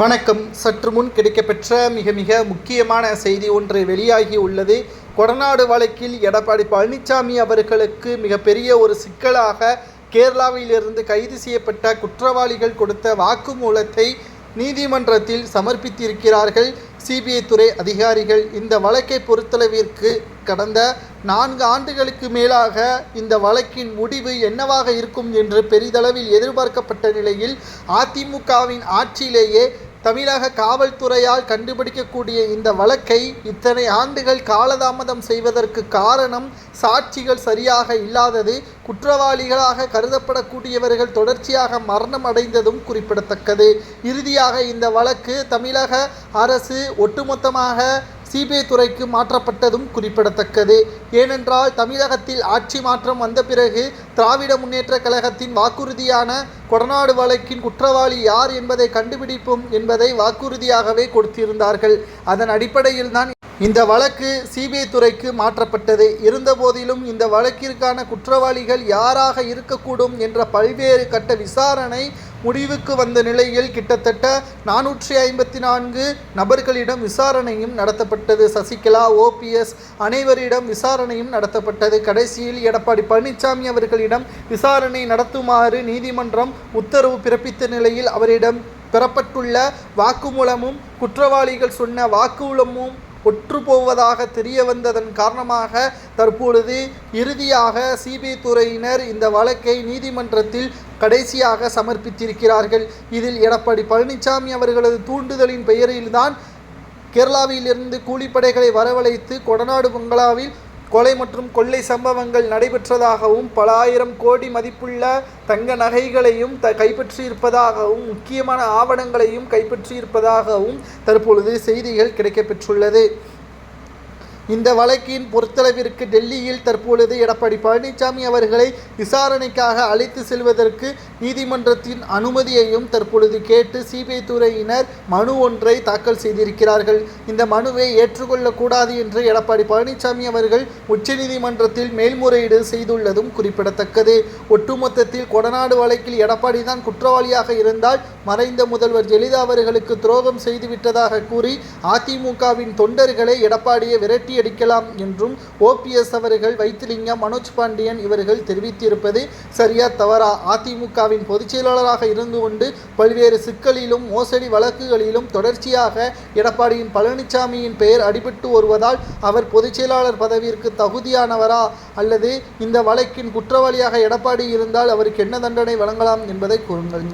வணக்கம். சற்று முன் கிடைக்கப்பெற்ற மிக மிக முக்கியமான செய்தி ஒன்று வெளியாகி உள்ளது. கொடநாடு வழக்கில் எடப்பாடி பழனிசாமி அவர்களுக்கு மிகப்பெரிய ஒரு சிக்கலாக கேரளாவிலிருந்து கைது செய்யப்பட்ட குற்றவாளிகள் கொடுத்த வாக்குமூலத்தை நீதிமன்றத்தில் சமர்ப்பித்திருக்கிறார்கள். சிபிஐ துறை அதிகாரிகள் இந்த வழக்கை பொறுத்தளவிற்கு கடந்த நான்கு ஆண்டுகளுக்கு மேலாக இந்த வழக்கின் முடிவு என்னவாக இருக்கும் என்று பெரிதளவில் எதிர்பார்க்கப்பட்ட நிலையில் அதிமுகவின் ஆட்சியிலேயே தமிழக காவல்துறையால் கண்டுபிடிக்கக்கூடிய இந்த வழக்கை இத்தனை ஆண்டுகள் காலதாமதம் செய்வதற்கு காரணம் சாட்சிகள் சரியாக இல்லாதது குற்றவாளிகளாக கருதப்படக்கூடியவர்கள் தொடர்ச்சியாக மரணம் அடைந்ததும் குறிப்பிடத்தக்கது. இறுதியாக இந்த வழக்கு தமிழக அரசு ஒட்டுமொத்தமாக சிபிஐ துறைக்கு மாற்றப்பட்டதும் குறிப்பிடத்தக்கது. ஏனென்றால் தமிழகத்தில் ஆட்சி மாற்றம் வந்த பிறகு திராவிட முன்னேற்ற கழகத்தின் வாக்குறுதியான கொடநாடு வழக்கின் குற்றவாளி யார் என்பதை கண்டுபிடிப்போம் என்பதை வாக்குறுதியாகவே கொடுத்திருந்தார்கள். அதன் அடிப்படையில் தான் இந்த வழக்கு சிபிஐ துறைக்கு மாற்றப்பட்டது. இருந்தபோதிலும் இந்த வழக்கிற்கான குற்றவாளிகள் யாராக இருக்கக்கூடும் என்ற பல்வேறு கட்ட விசாரணை முடிவுக்கு வந்த நிலையில் கிட்டத்தட்ட நானூற்றி ஐம்பத்தி நான்கு நபர்களிடம் விசாரணையும் நடத்தப்பட்டது. சசிகலா ஓபிஎஸ் அனைவரிடம் விசாரணையும் நடத்தப்பட்டது. கடைசியில் எடப்பாடி பழனிசாமி அவர்களிடம் விசாரணை நடத்துமாறு நீதிமன்றம் உத்தரவு பிறப்பித்த நிலையில் அவரிடம் பெறப்பட்டுள்ள வாக்குமூலமும் குற்றவாளிகள் சொன்ன வாக்குமூலமும் ஒற்று போவதாக தெரிய வந்ததன் காரணமாக தற்பொழுது இறுதியாக சிபிஐ துறையினர் இந்த வழக்கை நீதிமன்றத்தில் கடைசியாக சமர்ப்பித்திருக்கிறார்கள். இதில் எடப்பாடி பழனிசாமி அவர்களது தூண்டுதலின் பெயரில்தான் கேரளாவிலிருந்து கூலிப்படைகளை வரவழைத்து கொடநாடு பங்களாவில் கொலை மற்றும் கொள்ளை சம்பவங்கள் நடைபெற்றதாகவும் பல ஆயிரம் கோடி மதிப்புள்ள தங்க நகைகளையும் த கைப்பற்றியிருப்பதாகவும் முக்கியமான ஆவணங்களையும் கைப்பற்றியிருப்பதாகவும் தற்பொழுது செய்திகள் கிடைக்கப்பெற்றுள்ளது. இந்த வழக்கின் பொறுத்தளவிற்கு டெல்லியில் தற்பொழுது எடப்பாடி பழனிசாமி அவர்களை விசாரணைக்காக அழைத்து செல்வதற்கு நீதிமன்றத்தின் அனுமதியையும் தற்பொழுது கேட்டு சிபிஐ துறையினர் மனு ஒன்றை தாக்கல் செய்திருக்கிறார்கள். இந்த மனுவை ஏற்றுக்கொள்ளக்கூடாது என்று எடப்பாடி பழனிசாமி அவர்கள் உச்சநீதிமன்றத்தில் மேல்முறையீடு செய்துள்ளதும் குறிப்பிடத்தக்கது. ஒட்டுமொத்தத்தில் கொடநாடு வழக்கில் எடப்பாடி தான் குற்றவாளியாக இருந்தால் மறைந்த முதல்வர் ஜெயலலிதா அவர்களுக்கு துரோகம் செய்துவிட்டதாக கூறி அதிமுகவின் தொண்டர்களை எடப்பாடியை விரட்டி அடிக்கலாம் என்றும் ஓபிஎஸ் அவர்கள் வைத்திலிங்கம் மனோஜ் பாண்டியன் இவர்கள் தெரிவித்திருப்பது சரியா தவறா? அதிமுகவின் பொதுச் செயலாளராக இருந்து கொண்டு பல்வேறு சிக்கலிலும் மோசடி வழக்குகளிலும் தொடர்ச்சியாக எடப்பாடியின் பழனிசாமியின் பெயர் அடிபட்டு வருவதால் அவர் பொதுச் செயலாளர் பதவியிற்கு தகுதியானவரா? அல்லது இந்த வழக்கின் குற்றவாளியாக எடப்பாடி இருந்தால் அவருக்கு என்ன தண்டனை வழங்கலாம் என்பதை கூறுங்கள்.